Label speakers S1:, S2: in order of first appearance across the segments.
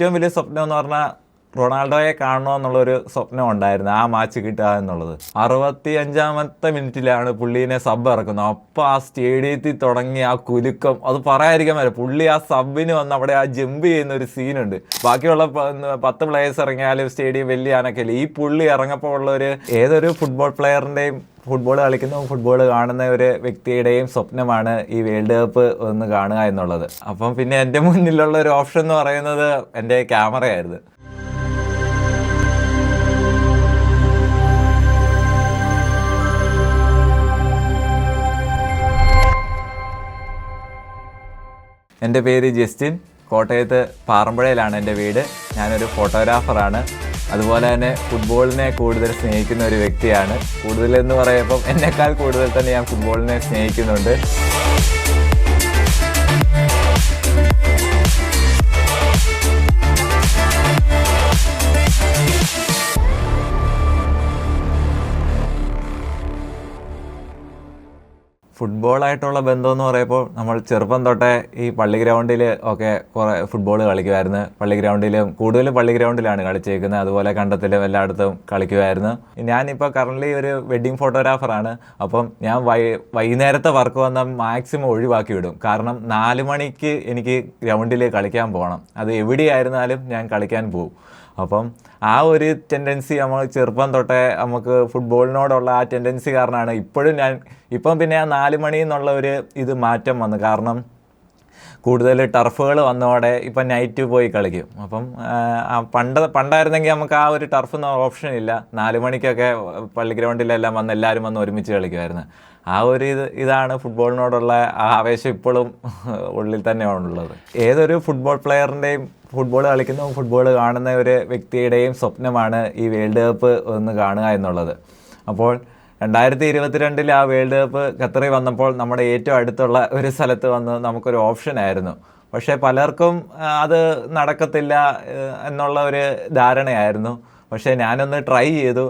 S1: ഏറ്റവും വലിയ സ്വപ്നം എന്ന് പറഞ്ഞാൽ റൊണാൾഡോയെ കാണണോ എന്നുള്ളൊരു സ്വപ്നം ഉണ്ടായിരുന്നു ആ മാച്ച് കിട്ടുക എന്നുള്ളത്. അറുപത്തി അഞ്ചാമത്തെ മിനിറ്റിലാണ് പുള്ളീനെ സബ് ഇറക്കുന്നത്. അപ്പോൾ ആ സ്റ്റേഡിയത്തിൽ തുടങ്ങി ആ കുലുക്കം അത് പറയാതിരിക്കാൻ പറ്റില്ല. പുള്ളി ആ സബിന് വന്ന് അവിടെ ആ ജമ്പ് ചെയ്യുന്ന ഒരു സീനുണ്ട് ബാക്കിയുള്ള പത്ത് പ്ലേയേഴ്സ് ഇറങ്ങിയാലും സ്റ്റേഡിയം വലിയ അനക്കല്ല. ഈ പുള്ളി ഇറങ്ങപ്പോൾ ഉള്ള ഒരു ഏതൊരു ഫുട്ബോൾ പ്ലെയറിന്റെയും ഫുട്ബോൾ കളിക്കുന്ന ഫുട്ബോൾ കാണുന്ന ഒരു വ്യക്തിയുടെയും സ്വപ്നമാണ് ഈ വേൾഡ് കപ്പ് ഒന്ന് കാണുക എന്നുള്ളത്. അപ്പം പിന്നെ എന്റെ മുന്നിലുള്ള ഒരു ഓപ്ഷൻ എന്ന് പറയുന്നത് എന്റെ ക്യാമറയായിരുന്നു. എന്റെ പേര് ജസ്റ്റിൻ. കോട്ടയത്ത് പാറമ്പുഴയിലാണ് എന്റെ വീട്. ഞാനൊരു ഫോട്ടോഗ്രാഫറാണ്. അതുപോലെ തന്നെ ഫുട്ബോളിനെ കൂടുതൽ സ്നേഹിക്കുന്ന ഒരു വ്യക്തിയാണ്. കൂടുതൽ എന്ന് പറയുമ്പം എന്നെക്കാൾ കൂടുതൽ തന്നെ ഞാൻ ഫുട്ബോളിനെ സ്നേഹിക്കുന്നുണ്ട്. ഫുട്ബോളായിട്ടുള്ള ബന്ധം എന്ന് പറയുമ്പോൾ നമ്മൾ ചെറുപ്പം തൊട്ടേ ഈ പള്ളി ഗ്രൗണ്ടിൽ ഒക്കെ കുറേ ഫുട്ബോൾ കളിക്കുമായിരുന്നു. പള്ളി ഗ്രൗണ്ടിലും കൂടുതലും പള്ളി ഗ്രൗണ്ടിലാണ് കളിച്ചേക്കുന്നത്. അതുപോലെ കണ്ടത്തിലും എല്ലായിടത്തും കളിക്കുമായിരുന്നു. ഞാനിപ്പോൾ കറന്റ്ലി ഒരു വെഡ്ഡിങ് ഫോട്ടോഗ്രാഫറാണ് അപ്പം ഞാൻ വൈ വൈകുന്നേരത്തെ വർക്ക് വന്നാൽ മാക്സിമം ഒഴിവാക്കി വിടും. കാരണം നാല് മണിക്ക് എനിക്ക് ഗ്രൗണ്ടിൽ കളിക്കാൻ പോകണം അത് എവിടെയായിരുന്നാലും ഞാൻ കളിക്കാൻ പോകും അപ്പം ആ ഒരു ടെൻഡൻസി നമ്മൾ ചെറുപ്പം തൊട്ടേ നമുക്ക് ഫുട്ബോളിനോടുള്ള ആ ടെൻഡൻസി കാരണമാണ് ഇപ്പോഴും ഞാൻ ഇപ്പം പിന്നെ ആ നാല് മണി എന്നുള്ള ഒരു ഇത് മാറ്റം വന്നു. കാരണം കൂടുതൽ ടർഫുകൾ വന്നതോടെ ഇപ്പം നൈറ്റ് പോയി കളിക്കും. അപ്പം പണ്ട് പണ്ടായിരുന്നെങ്കിൽ നമുക്ക് ആ ഒരു ടർഫ് എന്ന ഓപ്ഷൻ ഇല്ല. നാല് മണിക്കൊക്കെ പള്ളി ഗ്രൗണ്ടിലെല്ലാം വന്ന് എല്ലാവരും വന്ന് ഒരുമിച്ച് കളിക്കുമായിരുന്നു. ആ ഒരു ഇത് ഇതാണ് ഫുട്ബോളിനോടുള്ള ആവേശം ഇപ്പോഴും ഉള്ളിൽ തന്നെയാണുള്ളത്. ഏതൊരു ഫുട്ബോൾ പ്ലെയറിന്റെയും ഫുട്ബോൾ കളിക്കുന്ന ഫുട്ബോൾ കാണുന്ന ഒരു വ്യക്തിയുടെയും സ്വപ്നമാണ് ഈ വേൾഡ് കപ്പ് ഒന്ന് കാണുക എന്നുള്ളത്. അപ്പോൾ രണ്ടായിരത്തി ഇരുപത്തിരണ്ടിൽ ആ വേൾഡ് കപ്പ് ഖത്തറിൽ വന്നപ്പോൾ നമ്മുടെ ഏറ്റവും അടുത്തുള്ള ഒരു സ്ഥലത്ത് വന്ന് നമുക്കൊരു ഓപ്ഷൻ ആയിരുന്നു. പക്ഷേ പലർക്കും അത് നടക്കത്തില്ല എന്നുള്ള ഒരു ധാരണയായിരുന്നു. പക്ഷേ ഞാനൊന്ന് ട്രൈ ചെയ്തു.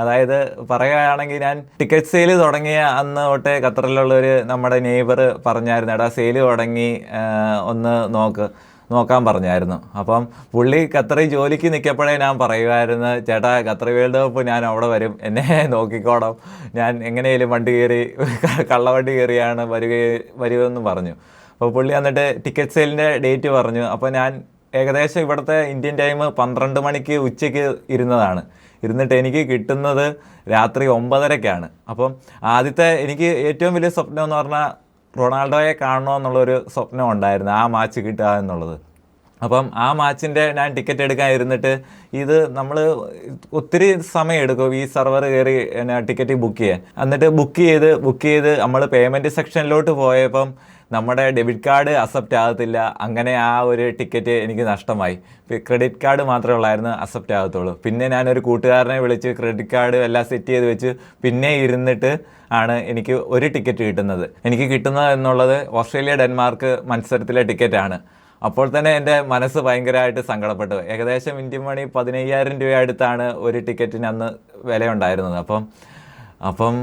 S1: അതായത് പറയുകയാണെങ്കിൽ ഞാൻ ടിക്കറ്റ് സെയിൽ തുടങ്ങിയ അന്ന് തൊട്ടേ ഖത്തറിലുള്ളൊരു നമ്മുടെ നെയ്ബർ പറഞ്ഞായിരുന്നു എടാ സെയിൽ തുടങ്ങി ഒന്ന് നോക്ക്. നോക്കാൻ പറഞ്ഞായിരുന്നു. അപ്പം പുള്ളി ഖത്തറിൽ ജോലിക്ക് നിൽക്കപ്പോഴേ ഞാൻ പറയുമായിരുന്നു ചേട്ടാ ഖത്തറി വേൾഡ് കപ്പ് ഞാൻ അവിടെ വരും. എന്നെ നോക്കിക്കോണം. ഞാൻ എങ്ങനെയും വണ്ടി കയറി കള്ളവണ്ടി കയറിയാണ് വരിക വരുമെന്ന് പറഞ്ഞു. അപ്പോൾ പുള്ളി എന്നിട്ട് ടിക്കറ്റ് സെയിലിന്റെ ഡേറ്റ് പറഞ്ഞു. അപ്പോൾ ഞാൻ ഏകദേശം ഇവിടുത്തെ ഇന്ത്യൻ ടൈം പന്ത്രണ്ട് മണിക്ക് ഉച്ചയ്ക്ക് ഇരുന്നതാണ്. ഇരുന്നിട്ട് എനിക്ക് കിട്ടുന്നത് രാത്രി ഒമ്പതരക്കാണ് അപ്പം ആദ്യത്തെ എനിക്ക് ഏറ്റവും വലിയ സ്വപ്നം എന്ന് പറഞ്ഞാൽ റൊണാൾഡോയെ കാണണമെന്നുള്ളൊരു സ്വപ്നം ഉണ്ടായിരുന്നു ആ മാച്ച് കിട്ടുക എന്നുള്ളത്. അപ്പം ആ മാച്ചിന്റെ ഞാൻ ടിക്കറ്റ് എടുക്കാൻ ഇരുന്നിട്ട് ഇത് നമ്മൾ ഒത്തിരി സമയം എടുക്കും ഈ സെർവർ കയറി ടിക്കറ്റ് ബുക്ക് ചെയ്യാൻ. എന്നിട്ട് ബുക്ക് ചെയ്ത് ബുക്ക് ചെയ്ത് നമ്മൾ പേയ്മെന്റ് സെക്ഷനിലോട്ട് പോയപ്പം നമ്മുടെ ഡെബിറ്റ് കാർഡ് അക്സെപ്റ്റ് ആകത്തില്ല. അങ്ങനെ ആ ഒരു ടിക്കറ്റ് എനിക്ക് നഷ്ടമായി. ക്രെഡിറ്റ് കാർഡ് മാത്രമേ ഉള്ളായിരുന്നു അക്സെപ്റ്റ് ആകത്തുള്ളൂ. പിന്നെ ഞാനൊരു കൂട്ടുകാരനെ വിളിച്ച് ക്രെഡിറ്റ് കാർഡ് എല്ലാം സെറ്റ് ചെയ്ത് വെച്ച് പിന്നെ ഇരുന്നിട്ട് ആണ് എനിക്ക് ഒരു ടിക്കറ്റ് കിട്ടുന്നത്. എനിക്ക് കിട്ടുന്നത് എന്നുള്ളത് ഓസ്ട്രേലിയ ഡെൻമാർക്ക് മത്സരത്തിലെ ടിക്കറ്റാണ്. അപ്പോൾ തന്നെ എന്റെ മനസ്സ് ഭയങ്കരമായിട്ട് സങ്കടപ്പെട്ടു. ഏകദേശം ഇന്ത്യൻ മണി പതിനയ്യായിരം രൂപ അടുത്താണ് ഒരു ടിക്കറ്റിന് അന്ന് വിലയുണ്ടായിരുന്നത്. അപ്പം അപ്പം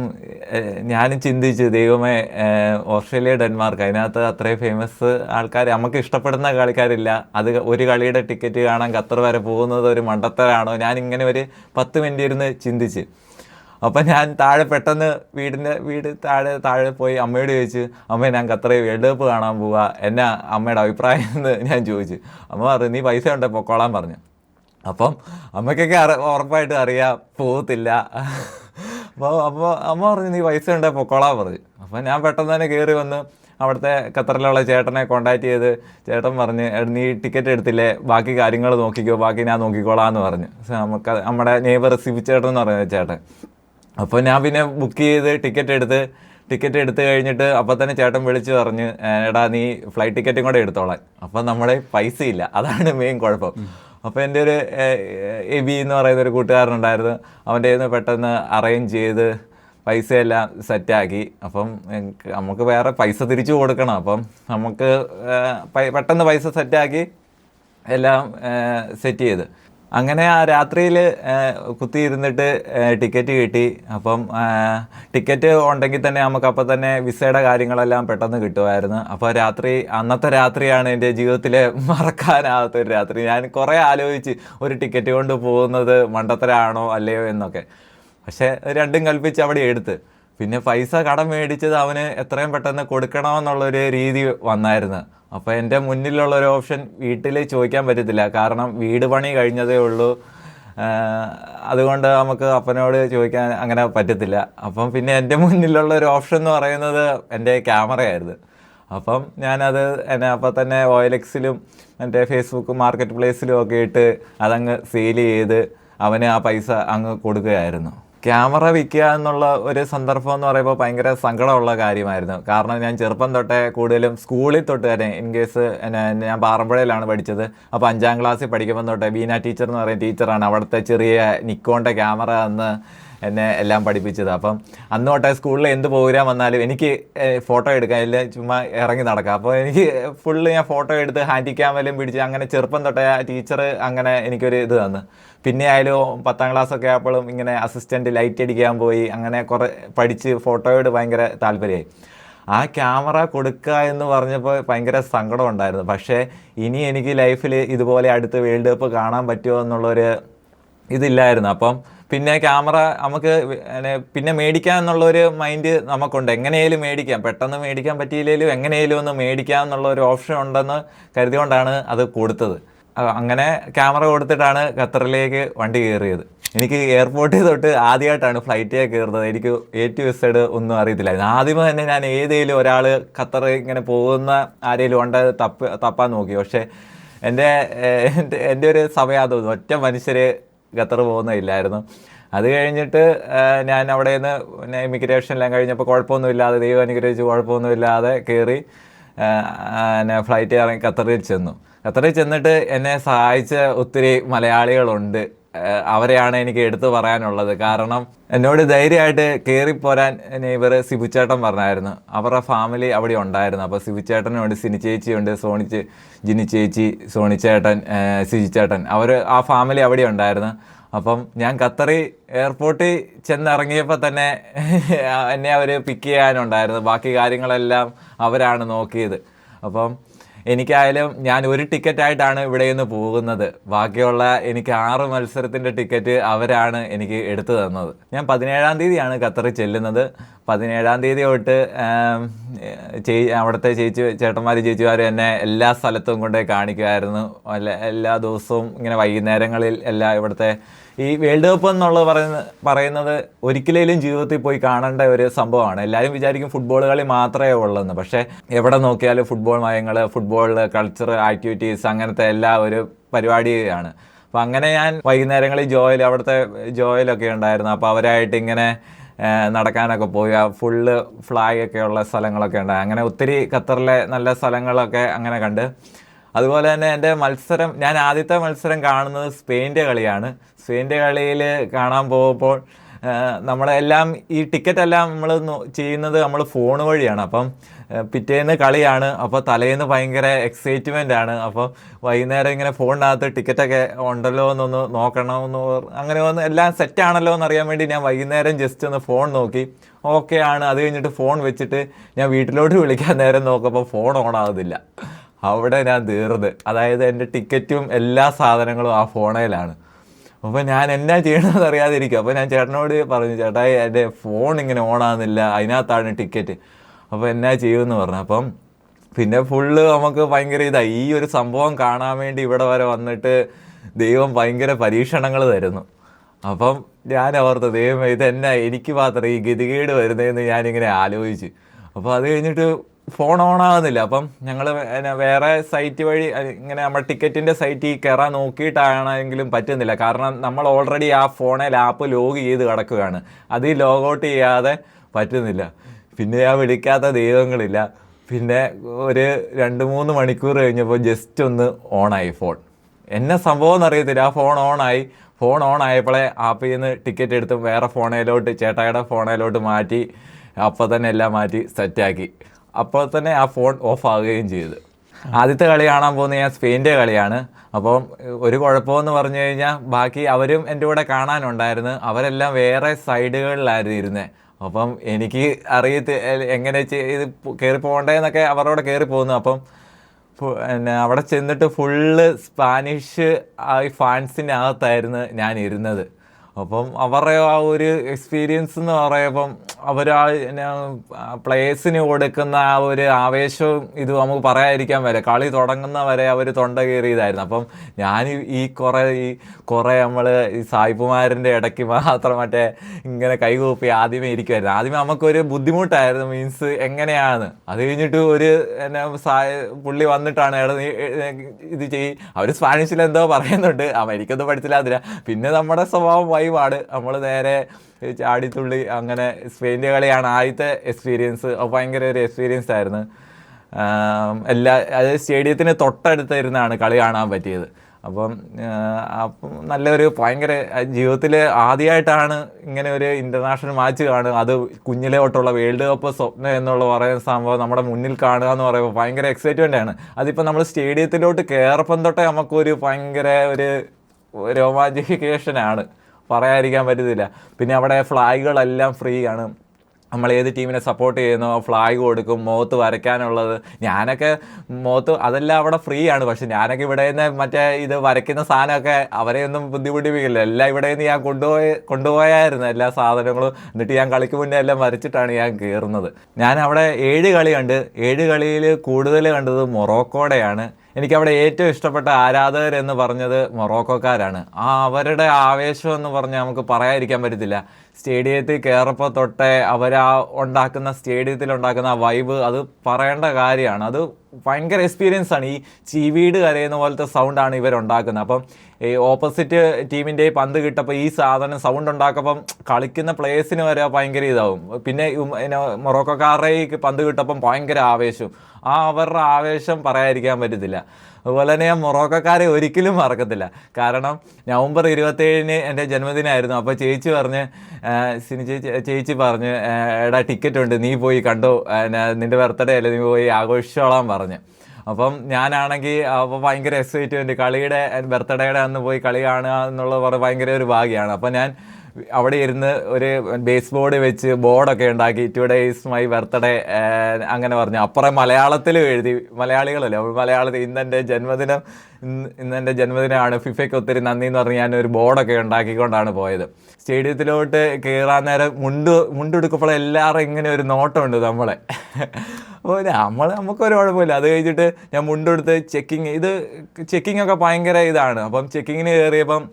S1: ഞാനും ചിന്തിച്ചു ദൈവമേ ഓസ്ട്രേലിയ ഡെൻമാർക്ക് അതിനകത്ത് അത്രയും ഫേമസ് ആൾക്കാർ നമുക്ക് ഇഷ്ടപ്പെടുന്ന കളിക്കാരില്ല. അത് ഒരു കളിയുടെ ടിക്കറ്റ് കാണാൻ ഖത്തർ വരെ പോകുന്നത് ഒരു മണ്ടത്തരാണോ? ഞാൻ ഇങ്ങനെ ഒരു പത്ത് മിനിറ്റ് ഇരുന്ന് ചിന്തിച്ച്. അപ്പം ഞാൻ താഴെ പെട്ടെന്ന് വീടിന്റെ വീട് താഴെ താഴെ പോയി അമ്മയോട് ചോദിച്ചു അമ്മ ഞാൻ ഖത്തറിൽ വേൾഡ് കപ്പ് കാണാൻ പോവാ. എന്നാ അമ്മയുടെ അഭിപ്രായം എന്ന് ഞാൻ ചോദിച്ചു. അമ്മ പറഞ്ഞു നീ പൈസ ഉണ്ടേ? പൊക്കോളാൻ പറഞ്ഞു. അപ്പം അമ്മയ്ക്കൊക്കെ ഉറപ്പായിട്ട് അറിയാം പോകത്തില്ല അപ്പോൾ അപ്പോൾ അമ്മ പറഞ്ഞു നീ പൈസ ഉണ്ടേ പൊക്കോളാൻ പറഞ്ഞു. അപ്പോൾ ഞാൻ പെട്ടെന്ന് തന്നെ കയറി വന്ന് അവിടുത്തെ ഖത്തറിലുള്ള ചേട്ടനെ കോണ്ടാക്ട് ചെയ്ത് ചേട്ടൻ പറഞ്ഞ് നീ ടിക്കറ്റ് എടുത്തില്ലേ? ബാക്കി കാര്യങ്ങൾ നോക്കിക്കോ ബാക്കി ഞാൻ നോക്കിക്കോളാം എന്ന് പറഞ്ഞു നമുക്ക് നമ്മുടെ നെയ്ബർ സിബി ചേട്ടൻ എന്ന് പറയുന്ന ചേട്ടൻ. അപ്പോൾ ഞാൻ പിന്നെ ബുക്ക് ചെയ്ത് ടിക്കറ്റ് എടുത്ത് ടിക്കറ്റ് എടുത്ത് കഴിഞ്ഞിട്ട് അപ്പോൾ തന്നെ ചേട്ടൻ വിളിച്ച് പറഞ്ഞ് എടാ നീ ഫ്ലൈറ്റ് ടിക്കറ്റും കൂടെ എടുത്തോളാൻ. അപ്പം നമ്മുടെ പൈസ ഇല്ല അതാണ് മെയിൻ കുഴപ്പം. അപ്പോൾ എന്റെ ഒരു എബി എന്ന് പറയുന്ന ഒരു കൂട്ടുകാരനുണ്ടായിരുന്നു. അവന്റെ നിന്ന് പെട്ടെന്ന് അറേഞ്ച് ചെയ്ത് പൈസയെല്ലാം സെറ്റാക്കി അപ്പം നമുക്ക് വേറെ പൈസ തിരിച്ചു കൊടുക്കണം. അപ്പം നമുക്ക് പെട്ടെന്ന് പൈസ സെറ്റാക്കി എല്ലാം സെറ്റ് ചെയ്ത്. അങ്ങനെ ആ രാത്രിയിൽ കുത്തിയിരുന്നിട്ട് ടിക്കറ്റ് കിട്ടി. അപ്പം ടിക്കറ്റ് ഉണ്ടെങ്കിൽ തന്നെ നമുക്ക് അപ്പം തന്നെ വിസയുടെ കാര്യങ്ങളെല്ലാം പെട്ടെന്ന് കിട്ടുമായിരുന്നു. അപ്പോൾ രാത്രി അന്നത്തെ രാത്രിയാണ് എന്റെ ജീവിതത്തിലെ മറക്കാനാവാത്ത ഒരു രാത്രി. ഞാൻ കുറേ ആലോചിച്ച് ഒരു ടിക്കറ്റ് കൊണ്ട് പോകുന്നത് മണ്ടത്തരാണോ അല്ലയോ എന്നൊക്കെ. പക്ഷേ രണ്ടും കൽപ്പിച്ച് അവിടെ എടുത്ത്. പിന്നെ പൈസ കടം മേടിച്ചത് അവന് എത്രയും പെട്ടെന്ന് കൊടുക്കണമെന്നുള്ളൊരു രീതി വന്നായിരുന്നു. അപ്പോൾ എന്റെ മുന്നിലുള്ള ഒരു ഓപ്ഷൻ വീട്ടിൽ ചോദിക്കാൻ പറ്റത്തില്ല. കാരണം വീട് പണി കഴിഞ്ഞതേ ഉള്ളൂ. അതുകൊണ്ട് നമുക്ക് അപ്പനോട് ചോദിക്കാൻ അങ്ങനെ പറ്റത്തില്ല. അപ്പം പിന്നെ എന്റെ മുന്നിലുള്ള ഒരു ഓപ്ഷൻ എന്ന് പറയുന്നത് എന്റെ ക്യാമറയായിരുന്നു. അപ്പം ഞാനത് എന്നെ അപ്പം തന്നെ ഓയിലെക്സിലും എന്റെ ഫേസ്ബുക്ക് മാർക്കറ്റ് പ്ലേസിലും ഒക്കെ ഇട്ട് അതങ്ങ് സെയിൽ ചെയ്ത് അവന് ആ പൈസ അങ്ങ് കൊടുക്കുകയായിരുന്നു. ക്യാമറ വിൽക്കുക എന്നുള്ള ഒരു സന്ദർഭം എന്ന് പറയുമ്പോൾ ഭയങ്കര സങ്കടമുള്ള കാര്യമായിരുന്നു. കാരണം ഞാൻ ചെറുപ്പം തൊട്ടേ കൂടുതലും സ്കൂളിൽ തൊട്ട് തന്നെ ഇൻ കേസ് ഞാൻ പാറമ്പുഴയിലാണ് പഠിച്ചത്. അപ്പോൾ അഞ്ചാം ക്ലാസ്സിൽ പഠിക്കുമ്പോൾ തൊട്ടേ ബീന ടീച്ചർ എന്ന് പറയുന്ന ടീച്ചറാണ് അവിടുത്തെ ചെറിയ നിക്കോണ്ട ക്യാമറ അന്ന് എന്നെ എല്ലാം പഠിപ്പിച്ചത്. അപ്പം അന്ന് തൊട്ടേ സ്കൂളിൽ എന്ത് പ്രോഗ്രാം വന്നാലും എനിക്ക് ഫോട്ടോ എടുക്കാൻ ഇല്ല ചുമ്മാ ഇറങ്ങി നടക്കാം. അപ്പോൾ എനിക്ക് ഫുള്ള് ഞാൻ ഫോട്ടോ എടുത്ത് ഹാൻഡി ക്യാമലും പിടിച്ച് അങ്ങനെ ചെറുപ്പം തൊട്ടേ ആ ടീച്ചർ അങ്ങനെ എനിക്കൊരു ഇത് തന്നു. പിന്നെ ആയാലും പത്താം ക്ലാസ് ഒക്കെ ആയപ്പോഴും ഇങ്ങനെ അസിസ്റ്റന്റ് ലൈറ്റ് അടിക്കാൻ പോയി അങ്ങനെ കുറേ പഠിച്ച് ഫോട്ടോയോട് ഭയങ്കര താല്പര്യമായി. ആ ക്യാമറ കൊടുക്കുക എന്ന് പറഞ്ഞപ്പോൾ ഭയങ്കര സങ്കടം ഉണ്ടായിരുന്നു. പക്ഷേ ഇനി എനിക്ക് ലൈഫിൽ ഇതുപോലെ അടുത്ത് വേൾഡ് കപ്പ് കാണാൻ പറ്റുമോ എന്നുള്ളൊരു ഇതില്ലായിരുന്നു. അപ്പം പിന്നെ ക്യാമറ നമുക്ക് പിന്നെ മേടിക്കാം എന്നുള്ള ഒരു മൈൻഡ് നമുക്കുണ്ട്. എങ്ങനെയാലും മേടിക്കാം. പെട്ടെന്ന് മേടിക്കാൻ പറ്റിയില്ലെങ്കിലും എങ്ങനെയാലും ഒന്ന് മേടിക്കാം എന്നുള്ള ഒരു ഓപ്ഷൻ ഉണ്ടെന്ന് കരുതിക്കൊണ്ടാണ് അത് കൊടുത്തത്. അങ്ങനെ ക്യാമറ കൊടുത്തിട്ടാണ് ഖത്തറിലേക്ക് വണ്ടി കയറിയത്. എനിക്ക് എയർപോർട്ടിൽ തൊട്ട് ആദ്യമായിട്ടാണ് ഫ്ലൈറ്റിൽ കയറുന്നത്. എനിക്ക് എ ടു എസഡ് ഒന്നും അറിയത്തില്ലായിരുന്നു. ആദ്യമേ തന്നെ ഞാൻ ഏതെങ്കിലും ഒരാൾ ഖത്തർ ഇങ്ങനെ പോകുന്ന ആരെങ്കിലും ഉണ്ട് തപ്പ് തപ്പാൻ നോക്കി. പക്ഷേ എന്റെ എന്റെ ഒരു സമയം അത് ഒറ്റ മനുഷ്യർ ഖത്തർ പോകുന്നില്ലായിരുന്നു അത് കഴിഞ്ഞിട്ട് ഞാൻ അവിടെ നിന്ന് പിന്നെ ഇമിഗ്രേഷനെല്ലാം കഴിഞ്ഞപ്പോൾ കുഴപ്പമൊന്നുമില്ലാതെ ദൈവം അനുഗ്രഹിച്ച് കുഴപ്പമൊന്നുമില്ലാതെ കയറി പിന്നെ ഫ്ലൈറ്റ് ഇറങ്ങി ഖത്തറിൽ ചെന്നു. ഖത്തറിൽ ചെന്നിട്ട് എന്നെ സഹായിച്ച ഒത്തിരി മലയാളികളുണ്ട്. അവരെയാണ് എനിക്ക് എടുത്തു പറയാനുള്ളത്. കാരണം എന്നോട് ധൈര്യമായിട്ട് കയറിപ്പോരാൻ നെയ്ബർ സിബുച്ചേട്ടൻ പറഞ്ഞായിരുന്നു. അവരുടെ ഫാമിലി അവിടെ ഉണ്ടായിരുന്നു. അപ്പോൾ സിബുച്ചേട്ടനുണ്ട് സിനി സോണി ചേ- ജിനി ചേച്ചി സോണി ചേട്ടൻ സിജി ചേട്ടൻ. അവർ ആ ഫാമിലി അവിടെ ഉണ്ടായിരുന്നു. അപ്പം ഞാൻ ഖത്തറി എയർപോർട്ടിൽ ചെന്നിറങ്ങിയപ്പോൾ തന്നെ എന്നെ അവർ പിക്ക് ചെയ്യാനുണ്ടായിരുന്നു. ബാക്കി കാര്യങ്ങളെല്ലാം അവരാണ് നോക്കിയത്. അപ്പം എനിക്കായാലും ഞാൻ ഒരു ടിക്കറ്റായിട്ടാണ് ഇവിടെ നിന്ന് പോകുന്നത്. ബാക്കിയുള്ള എനിക്ക് ആറ് മത്സരത്തിന്റെ ടിക്കറ്റ് അവരാണ് എനിക്ക് എടുത്തു തന്നത്. ഞാൻ പതിനേഴാം തീയതിയാണ് ഖത്തറിൽ ചെല്ലുന്നത്. പതിനേഴാം തീയതി തൊട്ട് ചേ അവിടുത്തെ ചേച്ചി ചേട്ടന്മാർ ചേച്ചിമാർ എന്നെ എല്ലാ സ്ഥലത്തും കൊണ്ടുപോയി കാണിക്കുമായിരുന്നു. എല്ലാ ദിവസവും ഇങ്ങനെ വൈകുന്നേരങ്ങളിൽ എല്ലാ ഇവിടുത്തെ ഈ വേൾഡ് കപ്പ് എന്നുള്ളത് പറയുന്ന പറയുന്നത് ഒരിക്കലേലും ജീവിതത്തിൽ പോയി കാണേണ്ട ഒരു സംഭവമാണ്. എല്ലാവരും വിചാരിക്കും ഫുട്ബോൾ കളി മാത്രമേ ഉള്ളെന്ന്. പക്ഷേ എവിടെ നോക്കിയാലും ഫുട്ബോൾ മയങ്ങൾ ഫുട്ബോൾ കൾച്ചർ ആക്ടിവിറ്റീസ് അങ്ങനത്തെ എല്ലാ ഒരു പരിപാടിയാണ്. അപ്പോൾ അങ്ങനെ ഞാൻ വൈകുന്നേരങ്ങളിൽ ജോയിൽ അവിടുത്തെ ജോയിലൊക്കെ ഉണ്ടായിരുന്നു. അപ്പോൾ അവരായിട്ട് ഇങ്ങനെ നടക്കാനൊക്കെ പോയി. ആ ഫുള്ള് ഫ്ലാഗ് ഒക്കെ ഉള്ള സ്ഥലങ്ങളൊക്കെ ഉണ്ട് അങ്ങനെ ഒത്തിരി ഖത്തറിലെ നല്ല സ്ഥലങ്ങളൊക്കെ അങ്ങനെ കണ്ട്. അതുപോലെ തന്നെ എന്റെ മത്സരം ഞാൻ ആദ്യത്തെ മത്സരം കാണുന്നത് സ്പെയിന്റെ കളിയാണ്. സ്പെയിന്റെ കളിയിൽ കാണാൻ പോകുമ്പോൾ നമ്മളെല്ലാം ഈ ടിക്കറ്റ് എല്ലാം നമ്മൾ ചെയ്യുന്നത് നമ്മൾ ഫോൺ വഴിയാണ്. അപ്പം പിറ്റേന്ന് കളിയാണ്. അപ്പോൾ തലേന്ന് ഭയങ്കര എക്സൈറ്റ്മെന്റ് ആണ്. അപ്പോൾ വൈകുന്നേരം ഇങ്ങനെ ഫോണിനകത്ത് ടിക്കറ്റൊക്കെ ഉണ്ടല്ലോ എന്നൊന്ന് നോക്കണമെന്ന് അങ്ങനെ ഒന്ന് എല്ലാം സെറ്റാണല്ലോ എന്ന് അറിയാൻ വേണ്ടി ഞാൻ വൈകുന്നേരം ജസ്റ്റ് ഒന്ന് ഫോൺ നോക്കി. ഓക്കെ ആണ്. അത് കഴിഞ്ഞിട്ട് ഫോൺ വെച്ചിട്ട് ഞാൻ വീട്ടിലോട്ട് വിളിക്കാൻ നേരം നോക്കുമ്പോൾ ഫോൺ ഓൺ ആകുന്നില്ല അവിടെ ഞാൻ തീർന്ന്. അതായത് എന്റെ ടിക്കറ്റും എല്ലാ സാധനങ്ങളും ആ ഫോണിലാണ്. അപ്പോൾ ഞാൻ എന്നാ ചെയ്യണമെന്ന് അറിയാതിരിക്കും. അപ്പോൾ ഞാൻ ചേട്ടനോട് പറഞ്ഞു ചേട്ടാ എന്റെ ഫോൺ ഇങ്ങനെ ഓണാകുന്നില്ല അതിനകത്താണ് ടിക്കറ്റ്. അപ്പോൾ എന്നാ ചെയ്യുമെന്ന് പറഞ്ഞു. അപ്പം പിന്നെ ഫുള്ള് നമുക്ക് ഭയങ്കര ഇതായി ഈ ഒരു സംഭവം കാണാൻ വേണ്ടി ഇവിടെ വരെ വന്നിട്ട് ദൈവം ഭയങ്കര പരീക്ഷണങ്ങൾ തരുന്നു. അപ്പം ഞാൻ ഓർത്ത് ദൈവം ഇതെന്നാ? എനിക്ക് മാത്രം ഈ ഗതികേട് വരുന്നതെന്ന് ഞാനിങ്ങനെ ആലോചിച്ച്. അപ്പോൾ അത് കഴിഞ്ഞിട്ട് ഫോൺ ഓൺ ആകുന്നില്ല അപ്പം ഞങ്ങൾ വേറെ സൈറ്റ് വഴി ഇങ്ങനെ നമ്മൾ ടിക്കറ്റിന്റെ സൈറ്റിൽ കയറാൻ നോക്കിയിട്ടാണെങ്കിലും പറ്റുന്നില്ല. കാരണം നമ്മൾ ഓൾറെഡി ആ ഫോണിൽ ആപ്പ് ലോഗ് ചെയ്ത് കിടക്കുകയാണ്. അത് ലോഗൗട്ട് ചെയ്യാതെ പറ്റുന്നില്ല. പിന്നെ ഞാൻ വിളിക്കാത്ത ദൈവങ്ങളില്ല. പിന്നെ ഒരു രണ്ട് മൂന്ന് മണിക്കൂർ കഴിഞ്ഞപ്പോൾ ജസ്റ്റ് ഒന്ന് ഓണായി ഫോൺ എന്നെ സംഭവം എന്നറിയത്തില്ല ആ ഫോൺ ഓണായി ഫോൺ ഓൺ ആയപ്പോഴേ ആപ്പിൽ നിന്ന് ടിക്കറ്റ് എടുത്ത് വേറെ ഫോണിലോട്ട് ചേട്ടായുടെ ഫോണിലോട്ട് മാറ്റി അപ്പോൾ തന്നെ എല്ലാം മാറ്റി സെറ്റാക്കി അപ്പോൾ തന്നെ ആ ഫോൺ ഓഫ് ആവുകയും ചെയ്തു. ആദ്യത്തെ കളി കാണാൻ പോകുന്നത് ഞാൻ സ്പെയിന്റെ കളിയാണ്. അപ്പം ഒരു കുഴപ്പമെന്ന് പറഞ്ഞു കഴിഞ്ഞാൽ ബാക്കി അവരും എന്റെ കൂടെ കാണാനുണ്ടായിരുന്നു. അവരെല്ലാം വേറെ സൈഡുകളിലായിരുന്നു ഇരുന്നത് അപ്പം എനിക്ക് അറിയത്ത് എങ്ങനെ ചെയ്ത് കയറി പോകണ്ടേന്നൊക്കെ അവരോട് കയറി പോകുന്നു അപ്പം പിന്നെ അവിടെ ചെന്നിട്ട് ഫുള്ള് സ്പാനിഷ് ആ ഫാൻസിന്റെ അകത്തായിരുന്നു ഞാൻ ഇരുന്നത്. അപ്പം അവരുടെ ആ ഒരു എക്സ്പീരിയൻസ് എന്ന് പറയുമ്പം അവർ ആ പ്ലേയേഴ്സിന് കൊടുക്കുന്ന ആ ഒരു ആവേശവും ഇത് നമുക്ക് പറയാതിരിക്കാൻ വരെ കളി തുടങ്ങുന്ന വരെ അവർ തൊണ്ട കയറിയതായിരുന്നു അപ്പം ഞാൻ ഈ- കുറേ ഈ കുറേ നമ്മൾ ഈ സായിപ്പുമാരന്റെ ഇടയ്ക്ക് മാത്രം മറ്റേ ഇങ്ങനെ കൈകൂപ്പി ആദ്യമേ ഇരിക്കുമായിരുന്നു ആദ്യമേ നമുക്കൊരു ബുദ്ധിമുട്ടായിരുന്നു മീൻസ് എങ്ങനെയാണ് അത് കഴിഞ്ഞിട്ട് ഒരു എന്നാ സായ പുള്ളി വന്നിട്ടാണ് ഇത് ചെയ് അവർ സ്പാനിഷിൽ എന്തോ പറയുന്നുണ്ട്. അവൻ എനിക്കൊന്നും പഠിച്ചില്ലാതില്ല പിന്നെ നമ്മുടെ സ്വഭാവം വൈവാണ് നമ്മൾ നേരെ ചാടിത്തുള്ളി അങ്ങനെ സ്പെയിന്റെ കളിയാണ് ആദ്യത്തെ എക്സ്പീരിയൻസ് ഭയങ്കര ഒരു എക്സ്പീരിയൻസ് ആയിരുന്നു. എല്ലാ അതായത് സ്റ്റേഡിയത്തിന് തൊട്ടടുത്തിരുന്നാണ് കളി കാണാൻ പറ്റിയത്. അപ്പം അപ്പം നല്ലൊരു ഭയങ്കര ജീവിതത്തിൽ ആദ്യമായിട്ടാണ് ഇങ്ങനെ ഒരു ഇന്റർനാഷണൽ മാച്ച് കാണുക. അത് കുഞ്ഞിലെ തൊട്ടുള്ള വേൾഡ് കപ്പ് സ്വപ്നം എന്നുള്ള പറയുന്ന സംഭവം നമ്മുടെ മുന്നിൽ കാണുക എന്ന് പറയുമ്പോൾ ഭയങ്കര എക്സൈറ്റ്മെന്റ് ആണ്. അതിപ്പോൾ നമ്മൾ സ്റ്റേഡിയത്തിലോട്ട് കയറപ്പം തൊട്ടേ നമുക്കൊരു ഭയങ്കര ഒരു രോമാഞ്ചിഫിക്കേഷനാണ് പറയാതിരിക്കാൻ പറ്റത്തില്ല. പിന്നെ അവിടെ ഫ്ലാഗുകളെല്ലാം ഫ്രീ ആണ്. നമ്മൾ ഏത് ടീമിനെ സപ്പോർട്ട് ചെയ്യുന്നു ഫ്ലാഗ് കൊടുക്കും മുഖത്ത് വരയ്ക്കാനുള്ളത്. ഞാനൊക്കെ മുഖത്ത് അതെല്ലാം അവിടെ ഫ്രീ ആണ്. പക്ഷെ ഞാനൊക്കെ ഇവിടെ നിന്ന് മറ്റേ ഇത് വരയ്ക്കുന്ന സാധനമൊക്കെ അവരെ ഒന്നും ബുദ്ധിമുട്ടിപ്പിക്കില്ല. എല്ലാം ഇവിടെ നിന്ന് ഞാൻ കൊണ്ടുപോയി കൊണ്ടുപോയായിരുന്നു. എല്ലാ സാധനങ്ങളും എന്നിട്ട് ഞാൻ കളിക്ക് മുന്നേ എല്ലാം വരച്ചിട്ടാണ് ഞാൻ കയറുന്നത് ഞാൻ അവിടെ ഏഴ് കളി കണ്ട്. ഏഴ് കളിയിൽ കൂടുതൽ കണ്ടത് മൊറോക്കോടെയാണ്. എനിക്കവിടെ ഏറ്റവും ഇഷ്ടപ്പെട്ട ആരാധകർ എന്ന് പറഞ്ഞത് മൊറോക്കോക്കാരാണ്. ആ അവരുടെ ആവേശം എന്ന് പറഞ്ഞാൽ നമുക്ക് പറയാതിരിക്കാൻ പറ്റത്തില്ല. സ്റ്റേഡിയത്തിൽ കയറപ്പോൾ തൊട്ടേ അവരാ ഉണ്ടാക്കുന്ന സ്റ്റേഡിയത്തിൽ ഉണ്ടാക്കുന്ന ആ വൈബ് അത് പറയേണ്ട കാര്യമാണ്. അത് ഭയങ്കര എക്സ്പീരിയൻസ് ആണ്. ഈ ചീവീട് കരയുന്ന പോലത്തെ സൗണ്ടാണ് ഇവരുണ്ടാക്കുന്നത് അപ്പം ഈ ഓപ്പോസിറ്റ് ടീമിന്റെ പന്ത് കിട്ടപ്പോൾ ഈ സാധനം സൗണ്ട് ഉണ്ടാക്കപ്പം കളിക്കുന്ന പ്ലേയേഴ്സിന് വരെ ഭയങ്കര ഇതാവും. പിന്നെ മൊറോക്കോക്കാരുടെ പന്ത് കിട്ടപ്പം ഭയങ്കര ആവേശവും. ആ അവരുടെ ആവേശം പറയാതിരിക്കാൻ പറ്റത്തില്ല. അതുപോലെ തന്നെ ഞാൻ മൊറോക്കക്കാരെ ഒരിക്കലും മറക്കത്തില്ല. കാരണം നവംബർ ഇരുപത്തേഴിന് എന്റെ ജന്മദിനമായിരുന്നു അപ്പോൾ ചേച്ചി പറഞ്ഞ് സിനി ചേച്ചി ചേച്ചി പറഞ്ഞ് എടാ ടിക്കറ്റ് ഉണ്ട് നീ പോയി കണ്ടോ? നിന്റെ ബർത്ത്ഡേ അല്ലേ? നീ പോയി ആഘോഷിച്ചോളാൻ പറഞ്ഞ്. അപ്പം ഞാനാണെങ്കിൽ അപ്പോൾ ഭയങ്കര എക്സൈറ്റ്മെന്റ് കളിയുടെ ബർത്ത്ഡേയുടെ അന്ന് പോയി കളി കാണുക എന്നുള്ളത് ഭയങ്കര ഒരു ഭാഗ്യമാണ്. അപ്പം ഞാൻ അവിടെ ഇരുന്ന് ഒരു ബേസ് ബോർഡ് വെച്ച് ബോർഡൊക്കെ ഉണ്ടാക്കി ടുഡേ ഈസ് മൈ ബർത്ത്ഡേ അങ്ങനെ പറഞ്ഞു. അപ്പുറം മലയാളത്തിലും എഴുതി. മലയാളികളല്ലേ? മലയാളത്തിൽ ഇന്നെന്റെ ജന്മദിനം ഇന്ന് ഇന്നെന്റെ ജന്മദിനമാണ്. ഫിഫയ്ക്ക് ഒത്തിരി നന്ദി എന്ന് പറഞ്ഞ് ഞാൻ ഒരു ബോർഡൊക്കെ ഉണ്ടാക്കിക്കൊണ്ടാണ് പോയത്. സ്റ്റേഡിയത്തിലോട്ട് കയറാൻ നേരം മുണ്ട് മുണ്ടെടുക്കുമ്പോൾ എല്ലാവരും ഇങ്ങനെ ഒരു നോട്ടമുണ്ട് നമ്മളെ. അപ്പോൾ നമ്മൾ നമുക്കൊരു കുഴപ്പമില്ല. അത് കഴിഞ്ഞിട്ട് ഞാൻ മുണ്ടെടുത്ത് ചെക്കിങ് ഇത് ചെക്കിംഗ് ഒക്കെ ഭയങ്കര ഇതാണ്. അപ്പം ചെക്കിങ്ങിന് കയറിയപ്പം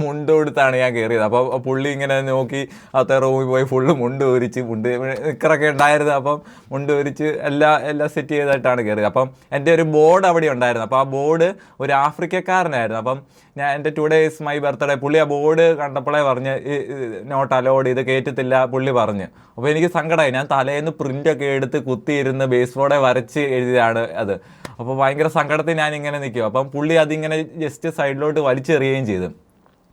S1: മുണ്ട് കൊടുത്താണ് ഞാൻ കയറിയത് അപ്പോൾ പുള്ളി ഇങ്ങനെ നോക്കി അത്ത റൂമിൽ പോയി ഫുള്ള് മുണ്ട് ഒരിച്ച് മുണ്ട് നിക്കറൊക്കെ ഉണ്ടായിരുന്നു. അപ്പം മുണ്ട് ഒരിച്ച് എല്ലാ എല്ലാം സെറ്റ് ചെയ്തായിട്ടാണ് കയറിയത് അപ്പം എന്റെ ഒരു ബോർഡ് അവിടെ ഉണ്ടായിരുന്നു. അപ്പോൾ ആ ബോർഡ് ഒരു ആഫ്രിക്കക്കാരനായിരുന്നു. അപ്പം ഞാൻ എന്റെ ടു ഡേയ്സ് മൈ ബർത്ത്ഡേ പുള്ളി ആ ബോർഡ് കണ്ടപ്പോഴേ പറഞ്ഞ് നോട്ട് അലോഡ് ഇത് കയറ്റത്തില്ല പുള്ളി പറഞ്ഞ്. അപ്പോൾ എനിക്ക് സങ്കടമായി ഞാൻ തലേന്ന് പ്രിന്റൊക്കെ എടുത്ത് കുത്തിയിരുന്ന് ബേസ് ബോർഡെ വരച്ച് എഴുതിയാണ് അത്. അപ്പോൾ ഭയങ്കര സങ്കടത്തിൽ ഞാൻ ഇങ്ങനെ നിൽക്കും അപ്പം പുള്ളി അതിങ്ങനെ ജസ്റ്റ് സൈഡിലോട്ട് വലിച്ചെറിയുകയും ചെയ്തു.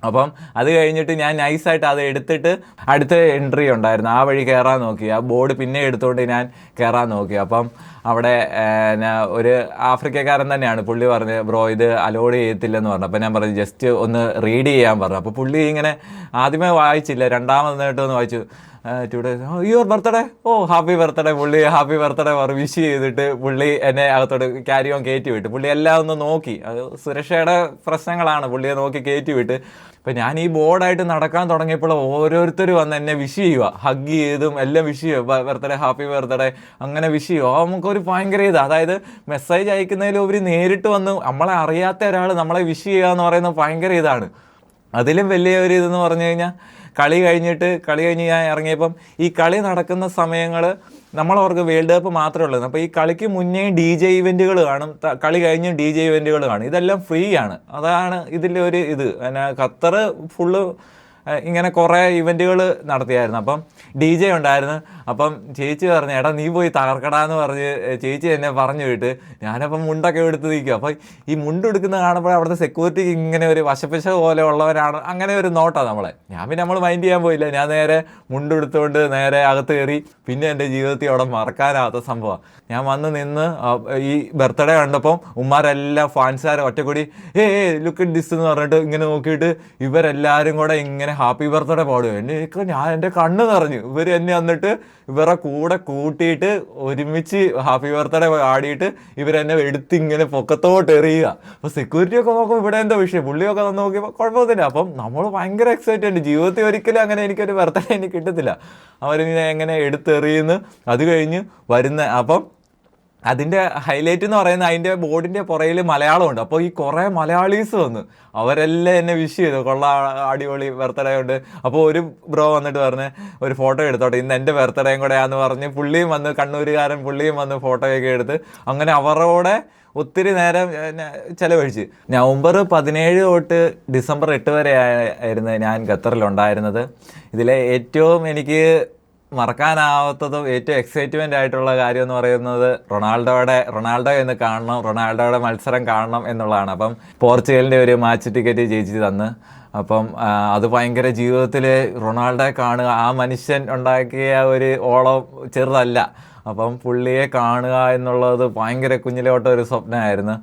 S1: അപ്പം അത് കഴിഞ്ഞിട്ട് ഞാൻ നൈസായിട്ട് അത് എടുത്തിട്ട് അടുത്ത എൻട്രി ഉണ്ടായിരുന്നു. ആ വഴി കയറാൻ നോക്കി. ആ ബോർഡ് പിന്നെ എടുത്തുകൊണ്ട് ഞാൻ കയറാൻ നോക്കി. അപ്പം അവിടെ ഒരു ആഫ്രിക്കക്കാരൻ തന്നെയാണ്. പുള്ളി പറഞ്ഞ് ബ്രോ ഇത് അലോഡ് ചെയ്യത്തില്ലെന്ന് പറഞ്ഞു. അപ്പോൾ ഞാൻ പറഞ്ഞു ജസ്റ്റ് ഒന്ന് റീഡ് ചെയ്യാൻ പറഞ്ഞു. അപ്പോൾ പുള്ളി ഇങ്ങനെ ആദ്യമേ വായിച്ചില്ല രണ്ടാമതായിട്ടൊന്ന് വായിച്ചു. Two days your birthday oh happy birthday പുള്ളി. ഹാപ്പി ബർത്ത്ഡേ വിഷ് ചെയ്തിട്ട് പുള്ളി എന്നെ അകത്തോട്ട് ക്യാരി ഓൺ കയറ്റി വിട്ടു. പുള്ളി എല്ലാം ഒന്ന് നോക്കി. അത് സുരക്ഷയുടെ പ്രശ്നങ്ങളാണ്. പുള്ളിയെ നോക്കി കയറ്റി വിട്ട്. അപ്പം ഞാൻ ഈ ബോർഡായിട്ട് നടക്കാൻ തുടങ്ങിയപ്പോൾ ഓരോരുത്തർ വന്ന് എന്നെ വിഷ് ചെയ്യുക ഹഗ് ചെയ്തും എല്ലാം വിഷ് ചെയ്യുക ബർത്ത്ഡേ ഹാപ്പി ബർത്ത്ഡേ അങ്ങനെ വിഷ് ചെയ്യുക നമുക്കൊരു ഭയങ്കര ഇത്. അതായത് മെസ്സേജ് അയക്കുന്നതിലുപരി നേരിട്ട് വന്ന് നമ്മളെ അറിയാത്ത ഒരാൾ നമ്മളെ വിഷ് ചെയ്യുക എന്ന് പറയുന്നത് ഭയങ്കര ഇതാണ്. അതിലും വലിയ ഒരു ഇതെന്ന് പറഞ്ഞു കഴിഞ്ഞാൽ കളി കഴിഞ്ഞിട്ട് കളി കഴിഞ്ഞ് ഞാൻ ഇറങ്ങിയപ്പം ഈ കളി നടക്കുന്ന സമയങ്ങൾ നമ്മളവർക്ക് വേൾഡ് കപ്പ് മാത്രമേ ഉള്ളൂ. അപ്പോൾ ഈ കളിക്ക് മുന്നേ ഡി ജെ ഇവന്റുകൾ കാണും കളി കഴിഞ്ഞ് ഡി ജെ ഇവന്റുകൾ കാണും. ഇതെല്ലാം ഫ്രീ ആണ്. അതാണ് ഇതിന്റെ ഒരു ഇത്. പിന്നെ ഖത്തർ ഫുള്ള് ഇങ്ങനെ കുറേ ഇവന്റുകൾ നടത്തിയായിരുന്നു. അപ്പം ഡി ജെ ഉണ്ടായിരുന്നു. അപ്പം ചേച്ചി പറഞ്ഞു എടാ നീ പോയി തകർക്കടാന്ന് പറഞ്ഞ് ചേച്ചി എന്നെ പറഞ്ഞു വിട്ട് ഞാനപ്പം മുണ്ടൊക്കെ എടുത്ത് നിൽക്കും. അപ്പോൾ ഈ മുണ്ട് എടുക്കുന്ന കാണുമ്പോൾ അവിടുത്തെ സെക്യൂരിറ്റി ഇങ്ങനെ ഒരു വശപ്പശ പോലെ ഉള്ളവരാണ്. അങ്ങനെ ഒരു നോട്ടാണ് നമ്മളെ. ഞാൻ പിന്നെ നമ്മൾ മൈൻഡ് ചെയ്യാൻ പോയില്ല. ഞാൻ നേരെ മുണ്ടെടുത്തുകൊണ്ട് നേരെ അകത്ത് കയറി പിന്നെ എന്റെ ജീവിതത്തിൽ അവിടെ മറക്കാനാവാത്ത സംഭവം. ഞാൻ വന്ന് നിന്ന് ഈ ബർത്ത്ഡേ കണ്ടപ്പം ഉമ്മാരെല്ലാം ഫാൻസുകാരെ ഒറ്റക്കൂടി ഏ ലുക്ക് ദിസ് എന്ന് പറഞ്ഞിട്ട് ഇങ്ങനെ നോക്കിയിട്ട് ഇവരെല്ലാവരും കൂടെ ഇങ്ങനെ ഹാപ്പി ബർത്ത്ഡേ പാടുക എന്നെ ഞാൻ എന്റെ കണ്ണ് നിറഞ്ഞു. ഇവർ എന്നെ വന്നിട്ട് ഇവരെ കൂടെ കൂട്ടിയിട്ട് ഒരുമിച്ച് ഹാപ്പി ബർത്ത്ഡേ ആടിയിട്ട് ഇവരെന്നെ എടുത്ത് ഇങ്ങനെ പൊക്കത്തോട്ട് എറിയുക. അപ്പോൾ സെക്യൂരിറ്റി ഒക്കെ നോക്കുമ്പോൾ ഇവിടെ എന്താ വിഷയം? പുള്ളിയൊക്കെ വന്ന് നോക്കിയപ്പോൾ കുഴപ്പമൊന്നുമില്ല. അപ്പം നമ്മൾ ഭയങ്കര എക്സൈറ്റഡ് ജീവിതത്തിൽ ഒരിക്കലും അങ്ങനെ എനിക്കൊരു ബർത്ത്ഡേ എനിക്ക് കിട്ടത്തില്ല. അവരിങ്ങനെ എങ്ങനെ എടുത്തെറിയുന്നു? അത് കഴിഞ്ഞ് വരുന്ന അപ്പം അതിന്റെ ഹൈലൈറ്റ് എന്ന് പറയുന്നത് അതിന്റെ ബോർഡിന്റെ പുറയിൽ മലയാളമുണ്ട്. അപ്പോൾ ഈ കുറേ മലയാളീസ് വന്നു അവരെല്ലാം എന്നെ വിഷ് ചെയ്തു. കൊള്ള അടിപൊളി ബർത്ത്ഡേ ഉണ്ട്. അപ്പോൾ ഒരു ബ്രോ വന്നിട്ട് പറഞ്ഞ് ഒരു ഫോട്ടോ എടുത്തോട്ടെ ഇന്ന് എന്റെ ബർത്ത്ഡേയും കൂടെയാന്ന് പറഞ്ഞ് പുള്ളിയും വന്ന് കണ്ണൂരുകാരൻ പുള്ളിയും വന്ന് ഫോട്ടോയൊക്കെ എടുത്ത് അങ്ങനെ അവരോടെ ഒത്തിരി നേരം ചിലവഴിച്ച്. നവംബർ പതിനേഴ് തൊട്ട് ഡിസംബർ എട്ട് വരെ ആയിരുന്നു ഞാൻ ഖത്തറിലുണ്ടായിരുന്നത് ഇതിലെ ഏറ്റവും എനിക്ക് മറക്കാനാവാത്തതും ഏറ്റവും എക്സൈറ്റ്മെന്റ് ആയിട്ടുള്ള കാര്യം എന്ന് പറയുന്നത് റൊണാൾഡോയുടെ റൊണാൾഡോ എന്ന് കാണണം റൊണാൾഡോയുടെ മത്സരം കാണണം എന്നുള്ളതാണ്. അപ്പം പോർച്ചുഗലിന്റെ ഒരു മാച്ച് ടിക്കറ്റ് ജയിച്ച് തന്ന്. അപ്പം അത് ഭയങ്കര ജീവിതത്തിൽ റൊണാൾഡോ കാണുക ആ മനുഷ്യൻ ഉണ്ടാക്കിയ ഒരു ഓളം ചെറുതല്ല. അപ്പം പുള്ളിയെ കാണുക എന്നുള്ളത് ഭയങ്കര കുഞ്ഞിലോട്ട ഒരു സ്വപ്നമായിരുന്നു.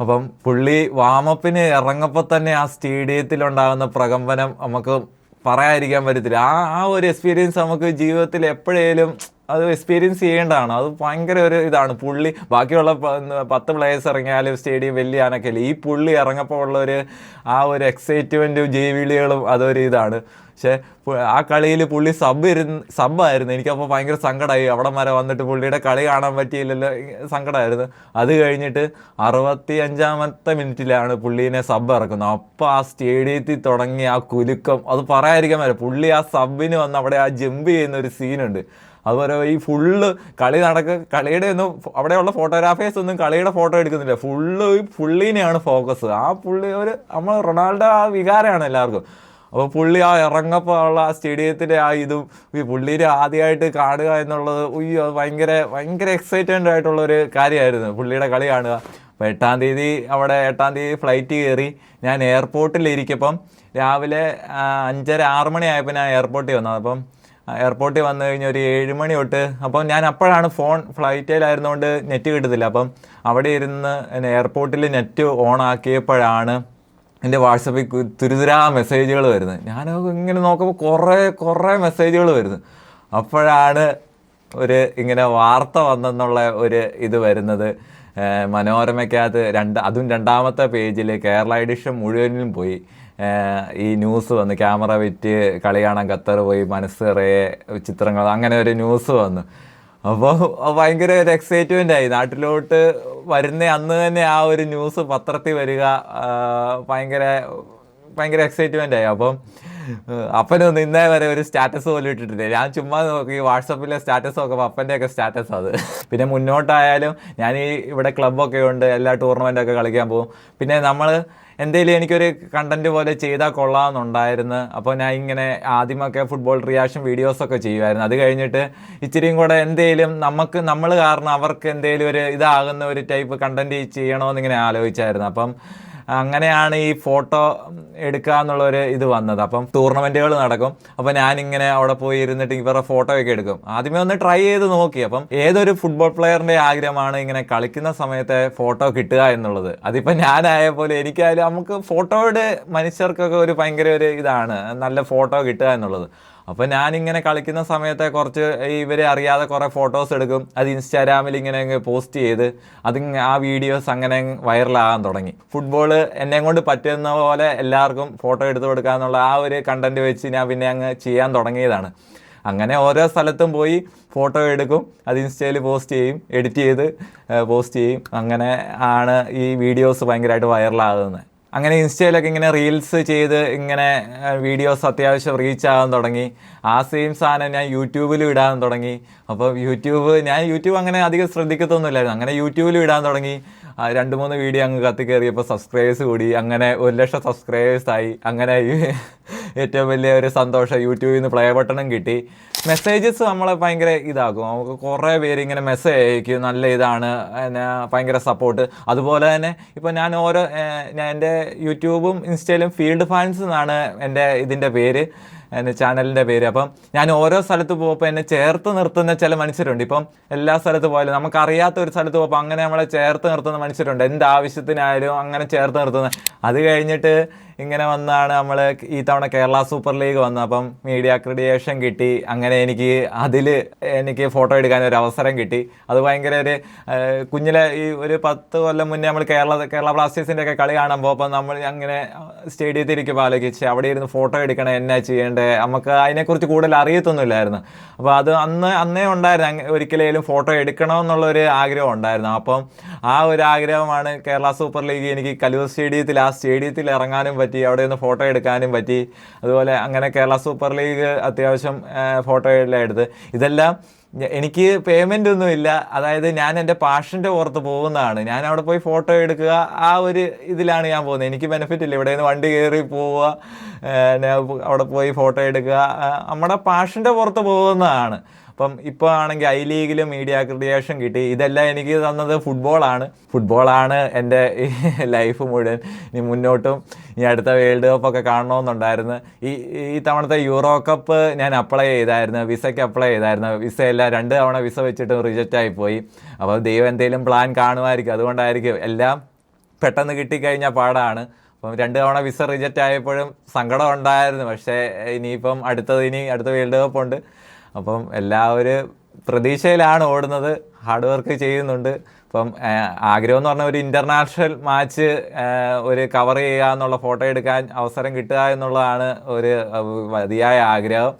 S1: അപ്പം പുള്ളി വാമപ്പിന് ഇറങ്ങപ്പോൾ തന്നെ ആ സ്റ്റേഡിയത്തിലുണ്ടാകുന്ന പ്രകമ്പനം നമുക്ക് പറയാതിരിക്കാൻ പറ്റത്തില്ല. ആ ആ ഒരു എക്സ്പീരിയൻസ് നമുക്ക് ജീവിതത്തിൽ എപ്പോഴേലും അത് എക്സ്പീരിയൻസ് ചെയ്യേണ്ടതാണ്. അത് ഭയങ്കര ഒരു ഇതാണ്. പുള്ളി ബാക്കിയുള്ള പത്ത് പ്ലേയേഴ്സ് ഇറങ്ങിയാലും സ്റ്റേഡിയം വലിയ അനക്കല്ല ഈ പുള്ളി ഇറങ്ങപ്പോൾ ഉള്ള ഒരു ആ ഒരു എക്സൈറ്റ്മെന്റും ജൈവിളികളും അതൊരു ഇതാണ്. പക്ഷേ ആ കളിയിൽ പുള്ളി സബ് ഇരുന്ന് സബ്ബായിരുന്നു എനിക്കപ്പോൾ ഭയങ്കര സങ്കടമായി അവിടെ വരെ വന്നിട്ട് പുള്ളിയുടെ കളി കാണാൻ പറ്റിയില്ലല്ലോ. സങ്കടമായിരുന്നു അത് കഴിഞ്ഞിട്ട് അറുപത്തി അഞ്ചാമത്തെ മിനിറ്റിലാണ് പുള്ളീനെ സബ് ഇറക്കുന്നത്. അപ്പോൾ ആ സ്റ്റേഡിയത്തിൽ തുടങ്ങിയ ആ കുലുക്കം. അത് പറയാതിരിക്കാൻ പറ്റില്ല. പുള്ളി ആ സബിന് വന്ന് അവിടെ ആ ജമ്പ് ചെയ്യുന്ന ഒരു സീനുണ്ട് അതുപോലെ ഈ ഫുള്ള് കളി നടക്ക കളിയുടെ ഒന്നും അവിടെയുള്ള ഫോട്ടോഗ്രാഫേഴ്സ് ഒന്നും കളിയുടെ ഫോട്ടോ എടുക്കുന്നില്ല. ഫുള്ള് ഈ പുള്ളീനെയാണ് ഫോക്കസ് ആ പുള്ളി ഒരു നമ്മൾ റൊണാൾഡോ ആ വികാരമാണ് എല്ലാവർക്കും. അപ്പോൾ പുള്ളി ആ ഇറങ്ങപ്പോൾ ഉള്ള ആ സ്റ്റേഡിയത്തിന്റെ ആ ഇതും ഈ പുള്ളീനെ ആദ്യമായിട്ട് കാണുക എന്നുള്ളത് ഉയ്യോ അത് ഭയങ്കര ഭയങ്കര എക്സൈറ്റഡ് ആയിട്ടുള്ള ഒരു കാര്യമായിരുന്നു. പുള്ളിയുടെ കളി കാണുക. അപ്പോൾ എട്ടാം തീയതി അവിടെ എട്ടാം തീയതി ഫ്ലൈറ്റ് കയറി ഞാൻ എയർപോർട്ടിലിരിക്കപ്പം രാവിലെ അഞ്ചര ആറ് മണിയായപ്പോൾ ഞാൻ എയർപോർട്ടിൽ വന്നത് അപ്പം എയർപോർട്ടിൽ വന്നു കഴിഞ്ഞാൽ ഒരു ഏഴ് മണി തൊട്ട് അപ്പം ഞാൻ അപ്പോഴാണ് ഫോൺ ഫ്ലൈറ്റിലായിരുന്നുകൊണ്ട് നെറ്റ് കിട്ടത്തില്ല. അപ്പം അവിടെ ഇരുന്ന് എയർപോർട്ടിൽ നെറ്റ് ഓൺ ആക്കിയപ്പോഴാണ് എന്റെ വാട്സപ്പിൽ തുരുതുരാ മെസ്സേജുകൾ വരുന്നത്. ഞാൻ ഇങ്ങനെ നോക്കുമ്പോൾ കുറേ കുറേ മെസ്സേജുകൾ വരുന്നു. അപ്പോഴാണ് ഒരു ഇങ്ങനെ വാർത്ത വന്നെന്നുള്ള ഒരു ഇത് വരുന്നത്. മനോരമയ്ക്കകത്ത് രണ്ട് അതും രണ്ടാമത്തെ പേജിൽ കേരള എഡിഷൻ മുഴുവനിലും പോയി. ഈ ന്യൂസ് വന്നു. ക്യാമറ വിറ്റ് കളി കാണാൻ ഖത്തർ പോയി മനസ്സ് ചിത്രങ്ങൾ അങ്ങനെ ഒരു ന്യൂസ് വന്നു. അപ്പോൾ ഭയങ്കര ഒരു എക്സൈറ്റ്മെന്റ് ആയി. നാട്ടിലോട്ട് വരുന്ന അന്ന് തന്നെ ആ ഒരു ന്യൂസ് പത്രത്തിൽ വരിക ഭയങ്കര ഭയങ്കര എക്സൈറ്റ്മെന്റ് ആയി. അപ്പം അപ്പനൊന്നും ഇന്നേ വരെ ഒരു സ്റ്റാറ്റസ് പോലും ഇട്ടിട്ടില്ല. ഞാൻ ചുമ്മാ നോക്കി വാട്സപ്പിലെ സ്റ്റാറ്റസ് നോക്കുമ്പോൾ അപ്പന്റെ ഒക്കെ സ്റ്റാറ്റസ് അത്. പിന്നെ മുന്നോട്ടായാലും ഞാൻ ഈ ഇവിടെ ക്ലബ്ബൊക്കെ ഉണ്ട് എല്ലാ ടൂർണമെന്റൊക്കെ കളിക്കാൻ പോകും. പിന്നെ നമ്മൾ എന്തെങ്കിലും എനിക്കൊരു കണ്ടന്റ് പോലെ ചെയ്താൽ കൊള്ളാമെന്നുണ്ടായിരുന്നു. അപ്പോൾ ഞാൻ ഇങ്ങനെ ആദ്യമൊക്കെ ഫുട്ബോൾ റിയാക്ഷൻ വീഡിയോസൊക്കെ ചെയ്യുമായിരുന്നു. അത് കഴിഞ്ഞിട്ട് ഇച്ചിരിയും കൂടെ എന്തെങ്കിലും നമുക്ക് നമ്മൾ കാരണം അവർക്ക് എന്തെങ്കിലും ഒരു ഇതാകുന്ന ഒരു ടൈപ്പ് കണ്ടന്റ് ചെയ്യണമെന്ന് ഇങ്ങനെ ആലോചിച്ചായിരുന്നു. അപ്പം അങ്ങനെയാണ് ഈ ഫോട്ടോ എടുക്കുക എന്നുള്ളൊരു ഇത് വന്നത്. അപ്പം ടൂർണമെന്റുകൾ നടക്കും. അപ്പം ഞാനിങ്ങനെ അവിടെ പോയി ഇരുന്നിട്ട് ഇവരുടെ ഫോട്ടോ ഒക്കെ എടുക്കും. ആദ്യമേ ഒന്ന് ട്രൈ ചെയ്ത് നോക്കി. അപ്പം ഏതൊരു ഫുട്ബോൾ പ്ലെയറിന്റെ ആഗ്രഹമാണ് ഇങ്ങനെ കളിക്കുന്ന സമയത്തെ ഫോട്ടോ കിട്ടുക എന്നുള്ളത്. അതിപ്പോൾ ഞാനായ പോലെ എനിക്കായാലും നമുക്ക് ഫോട്ടോയുടെ മനുഷ്യർക്കൊക്കെ ഒരു ഭയങ്കര ഒരു ഇതാണ്. നല്ല ഫോട്ടോ കിട്ടുക എന്നുള്ളത്. അപ്പോൾ ഞാനിങ്ങനെ കളിക്കുന്ന സമയത്തെ കുറച്ച് ഇവരെ അറിയാതെ കുറേ ഫോട്ടോസ് എടുക്കും. അത് ഇൻസ്റ്റാഗ്രാമിൽ ഇങ്ങനെ പോസ്റ്റ് ചെയ്ത് അത് ആ വീഡിയോസ് അങ്ങനെ വൈറലാകാൻ തുടങ്ങി. ഫുട്ബോൾ എന്നെ കൊണ്ട് പറ്റുന്ന പോലെ എല്ലാവർക്കും ഫോട്ടോ എടുത്തു കൊടുക്കുക എന്നുള്ള ആ ഒരു കണ്ടന്റ് വെച്ച് ഞാൻ പിന്നെ അങ്ങ് ചെയ്യാൻ തുടങ്ങിയതാണ്. അങ്ങനെ ഓരോ സ്ഥലത്തും പോയി ഫോട്ടോ എടുക്കും. അത് ഇൻസ്റ്റയിൽ പോസ്റ്റ് ചെയ്യും എഡിറ്റ് ചെയ്ത് പോസ്റ്റ് ചെയ്യും. അങ്ങനെ ആണ് ഈ വീഡിയോസ് ഭയങ്കരമായിട്ട് വൈറലാകുന്നത് അങ്ങനെ ഇൻസ്റ്റയിലൊക്കെ ഇങ്ങനെ റീൽസ് ചെയ്ത് ഇങ്ങനെ വീഡിയോസ് അത്യാവശ്യം റീച്ച് ആകാൻ തുടങ്ങി. ആ സെയിം സാധനം ഞാൻ യൂട്യൂബിലും ഇടാൻ തുടങ്ങി. അപ്പോൾ യൂട്യൂബ് ഞാൻ യൂട്യൂബ് അങ്ങനെ അധികം ശ്രദ്ധിക്കത്തൊന്നുമില്ലായിരുന്നു. അങ്ങനെ യൂട്യൂബിലും ഇടാൻ തുടങ്ങി. രണ്ട് മൂന്ന് വീഡിയോ അങ്ങ് കത്തി കയറിയപ്പോൾ സബ്സ്ക്രൈബേഴ്സ് കൂടി. അങ്ങനെ ഒരു ലക്ഷം സബ്സ്ക്രൈബേഴ്സായി അങ്ങനെ ഏറ്റവും വലിയ ഒരു സന്തോഷം യൂട്യൂബിൽ നിന്ന് പ്ലേ ബട്ടണും കിട്ടി. മെസ്സേജസ് നമ്മളെ ഭയങ്കര ഇതാക്കും. നമുക്ക് കുറേ പേര് ഇങ്ങനെ മെസ്സേജ് അയക്കും. നല്ല ഇതാണ്. എന്നാ ഭയങ്കര സപ്പോർട്ട് അതുപോലെ തന്നെ ഇപ്പോൾ ഞാൻ ഓരോ ഞാൻ എന്റെ യൂട്യൂബും ഇൻസ്റ്റയിലും ഫീൽഡ് ഫാൻസ് എന്നാണ് എന്റെ ഇതിന്റെ പേര്. എന്റെ ചാനലിന്റെ പേര്. അപ്പം ഞാൻ ഓരോ സ്ഥലത്ത് പോകുമ്പോൾ എന്നെ ചേർത്ത് നിർത്തുന്ന ചില മനുഷ്യരുണ്ട്. ഇപ്പം എല്ലാ സ്ഥലത്ത് പോയാലും നമുക്കറിയാത്ത ഒരു സ്ഥലത്ത് പോകുമ്പോൾ അങ്ങനെ നമ്മളെ ചേർത്ത് നിർത്തുന്ന മനുഷ്യരുണ്ട്. എന്താവശ്യത്തിനായാലും അങ്ങനെ ചേർത്ത് നിർത്തുന്ന. അത് കഴിഞ്ഞിട്ട് ഇങ്ങനെ വന്നാണ് നമ്മൾ ഈ തവണ കേരള സൂപ്പർ ലീഗ് വന്നത് അപ്പം മീഡിയ അക്രഡിയേഷൻ കിട്ടി. അങ്ങനെ എനിക്ക് അതിൽ എനിക്ക് ഫോട്ടോ എടുക്കാൻ ഒരു അവസരം കിട്ടി. അത് ഭയങ്കര ഒരു കുഞ്ഞിലെ ഈ ഒരു പത്ത് കൊല്ലം മുന്നേ നമ്മൾ കേരള കേരള ബ്ലാസ്റ്റേഴ്സിന്റെ ഒക്കെ കളി കാണുമ്പോൾ അപ്പം നമ്മൾ അങ്ങനെ സ്റ്റേഡിയത്തിൽ ഇരിക്കുമ്പോൾ ആലോചിച്ച് അവിടെ ഇരുന്ന് ഫോട്ടോ എടുക്കണം എന്നാ ചെയ്യേണ്ടത് നമുക്ക് അതിനെക്കുറിച്ച് കൂടുതൽ അറിയത്തൊന്നുമില്ലായിരുന്നു. അപ്പോൾ അത് അന്ന് അന്നേ ഉണ്ടായിരുന്നു. ഒരിക്കലേലും ഫോട്ടോ എടുക്കണമെന്നുള്ളൊരു ആഗ്രഹം ഉണ്ടായിരുന്നു. അപ്പം ആ ഒരു ആഗ്രഹമാണ് കേരള സൂപ്പർ ലീഗ് എനിക്ക് കലൂർ സ്റ്റേഡിയത്തിൽ ആ സ്റ്റേഡിയത്തിൽ ഇറങ്ങാനും പറ്റി അവിടെ നിന്ന് ഫോട്ടോ എടുക്കാനും പറ്റി. അതുപോലെ അങ്ങനെ കേരള സൂപ്പർ ലീഗ് അത്യാവശ്യം ഫോട്ടോ എല്ലാം എടുത്ത്. ഇതെല്ലാം എനിക്ക് പേയ്മെന്റ് ഒന്നുമില്ല അതായത് ഞാൻ എന്റെ പാഷന്റെ പുറത്ത് പോകുന്നതാണ്. ഞാൻ അവിടെ പോയി ഫോട്ടോ എടുക്കുക ആ ഒരു ഇതിലാണ് ഞാൻ പോകുന്നത്. എനിക്ക് ബെനിഫിറ്റ് ഇല്ല. ഇവിടെ നിന്ന് വണ്ടി കയറി പോവുക അവിടെ പോയി ഫോട്ടോ എടുക്കുക നമ്മുടെ പാഷന്റെ പുറത്ത് പോകുന്നതാണ്. അപ്പം ഇപ്പോൾ ആണെങ്കിൽ ഐ ലീഗിലും മീഡിയ ക്രിയേഷൻ കിട്ടി. ഇതെല്ലാം എനിക്ക് തന്നത് ഫുട്ബോളാണ് ഫുട്ബോളാണ് എന്റെ ലൈഫ് മുഴുവൻ. ഇനി മുന്നോട്ടും ഇനി അടുത്ത വേൾഡ് കപ്പ് ഒക്കെ കാണണമെന്നുണ്ടായിരുന്നു ഈ ഈ തവണത്തെ യൂറോ കപ്പ് ഞാൻ അപ്ലൈ ചെയ്തായിരുന്നു. വിസയ്ക്ക് അപ്ലൈ ചെയ്തായിരുന്നു. വിസ എല്ലാം രണ്ട് തവണ വിസ വെച്ചിട്ട് റിജക്റ്റ് ആയിപ്പോയി പോയി. അപ്പോൾ ദൈവം എന്തെങ്കിലും പ്ലാൻ കാണുമായിരിക്കും. അതുകൊണ്ടായിരിക്കും എല്ലാം പെട്ടെന്ന് കിട്ടിക്കഴിഞ്ഞാൽ പാടാണ്. അപ്പം രണ്ട് തവണ വിസ റിജക്റ്റ് ആയപ്പോഴും സങ്കടം ഉണ്ടായിരുന്നു. പക്ഷേ ഇനിയിപ്പം അടുത്തത് ഇനി അടുത്ത വേൾഡ് കപ്പ് ഉണ്ട്. അപ്പം എല്ലാവരും പ്രതീക്ഷയിലാണ് ഓടുന്നത്. ഹാർഡ് വർക്ക് ചെയ്യുന്നുണ്ട്. ഇപ്പം ആഗ്രഹം എന്ന് പറഞ്ഞാൽ ഒരു ഇന്റർനാഷണൽ മാച്ച് ഒരു കവർ ചെയ്യുക എന്നുള്ള ഫോട്ടോ എടുക്കാൻ അവസരം കിട്ടുക എന്നുള്ളതാണ് ഒരു മതിയായ ആഗ്രഹം.